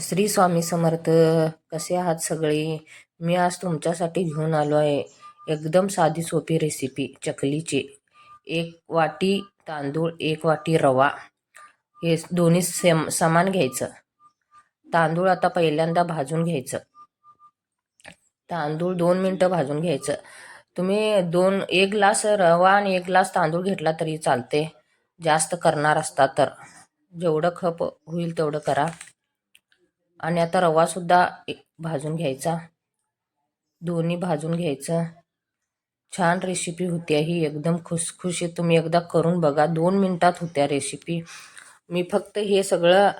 श्री स्वामी समर्थ कसे आहात सगळे? मी आज तुमच्यासाठी घेऊन आलो आहे एकदम साधी सोपी रेसिपी चकलीची. एक वाटी तांदूळ एक वाटी रवा. हे दोन्ही सेम समान घ्यायचं. तांदूळ आता पहिल्यांदा भाजून घ्यायचं. तांदूळ दोन मिनटं भाजून घ्यायचं. तुम्ही दोन एक ग्लास रवा आणि एक ग्लास तांदूळ घेतला तरी चालते. जास्त करणार असता तर. जेवढं खप होईल तेवढं करा. आणि आता रवासुद्धा एक भाजून घ्यायचा. दोन्ही भाजून घ्यायचं. छान रेसिपी होती ही. एकदम खुसखुशीत तुम्ही एकदा करून बघा. दोन मिनटात होत्या रेसिपी मी फक्त हे सगळं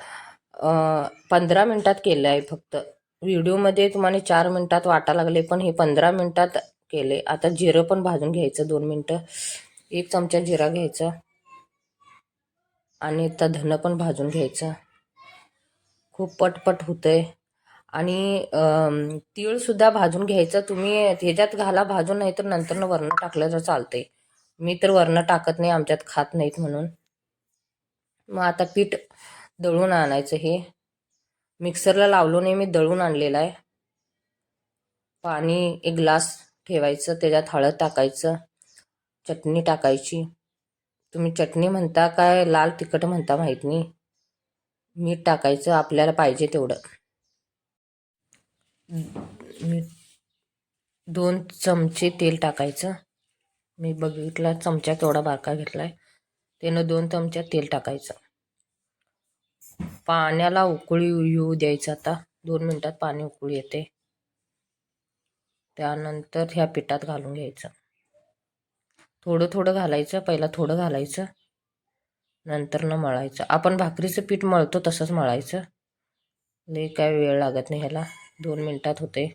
पंधरा मिनटात केलं आहे फक्त. व्हिडिओमध्ये तुम्हाला चार मिनटात वाटा लागले पण हे पंधरा मिनटात केले. आता जिरं पण भाजून घ्यायचं दोन मिनटं. एक चमचा जिरा घ्यायचा. आणि आता धनं पण भाजून घ्यायचं. खूप पटपट होतंय. आणि तीळसुद्धा भाजून घ्यायचं. तुम्ही ह्याच्यात घाला भाजून नाही तर नंतर वरणं टाकलं तर चालतंय. मी तर वरणं टाकत नाही आमच्यात खात नाहीत म्हणून. मग आता पीठ दळून आणायचं हे. मिक्सरला लावलो नाही मी दळून आणलेलं आहे. पाणी एक ग्लास ठेवायचं त्याच्यात हळद टाकायचं चटणी टाकायची. तुम्ही चटणी म्हणता काय लाल तिखट म्हणता माहीत नाही. मीठ टाकायचं आपल्याला पाहिजे तेवढं. मीठ दोन चमचे तेल टाकायचं. मी बघितला चमचा केवढा बारका घेतला आहे त्यानं दोन चमचा तेल टाकायचं. पाण्याला उकळी येऊ द्यायचं आता. दोन मिनटात पाणी उकळी येते. त्यानंतर ह्या पिठात घालून घ्यायचं. थोडं थोडं घालायचं. पहिला थोडं घालायचं. नंतर न मळायचं. आपण भाकरीचं पीठ मळतो तसंच मळायचं. लई काय वेळ लागत नाही ह्याला. दोन मिनटात होते.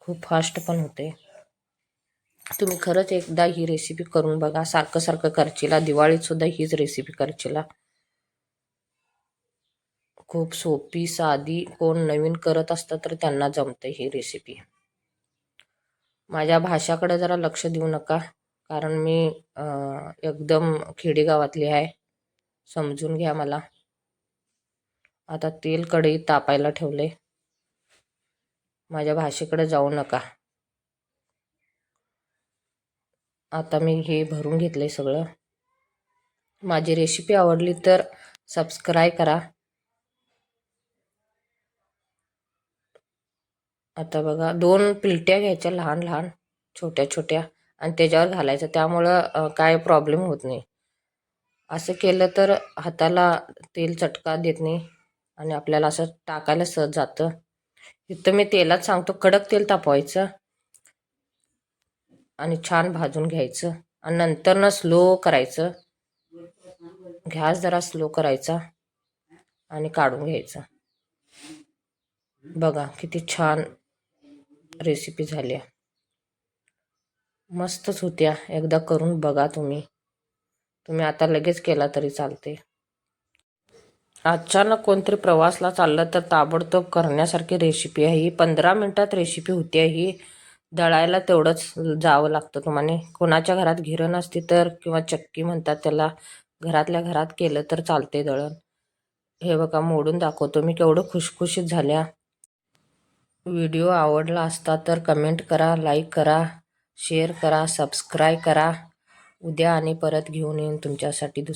खूप फास्ट पण होते. तुम्ही खरंच एकदा ही रेसिपी करून बघा. सारखं सारखं करचीला. दिवाळीतसुद्धा हीच रेसिपी करचीला. खूप सोपी साधी कोण नवीन करत असतं तर त्यांना जमते ही रेसिपी माझ्या भाषाकडे जरा लक्ष देऊ नका. कारण मी एकदम खेडेगावातली आहे. समजून घ्या मला. आता तेल कढई तापायला ठेवले. माझ्या भाषेकडे जाऊ नका. आता मी हे भरून घेतले सगळं. माझी रेसिपी आवडली तर सबस्क्राईब करा. आता बघा दोन पिलट्या घ्यायच्या लहान लहान छोट्या छोट्या आणि त्याच्यावर घालायचं. त्यामुळं काय प्रॉब्लेम होत नाही. असं केलं तर हाताला तेल चटका देत नाही आणि आपल्याला असं टाकायला सहज जातं. इथं मी तेलात सांगतो कडक तेल तापवायचं आणि छान भाजून घ्यायचं आणि नंतर ना स्लो करायचं. गॅस जरा स्लो करायचा आणि काढून घ्यायचं. बघा किती छान रेसिपी झाली आहे मस्तच होत्या. एकदा करून बघा तुम्ही. तुम्ही आता लगेच केला तरी चालते. अचानक कोणतरी प्रवासला चाललं तर ताबडतोब करण्यासारखी रेसिपी आहे ही. पंधरा मिनटात रेसिपी होती आहे ही. दळायला तेवढंच जावं लागतं तुम्हाला कोणाच्या घरात घिरण नसती तर किंवा चक्की म्हणतात त्याला घरातल्या घरात केलं तर चालते दळण. हे बघा मोडून दाखवतो मी. केवढं खुशखुशीत झाल्या. व्हिडिओ आवडला असता तर कमेंट करा लाईक करा. शेअर करा सबस्क्राईब करा. उद्या आणि परत घेऊन येईन तुमच्यासाठी दुसरं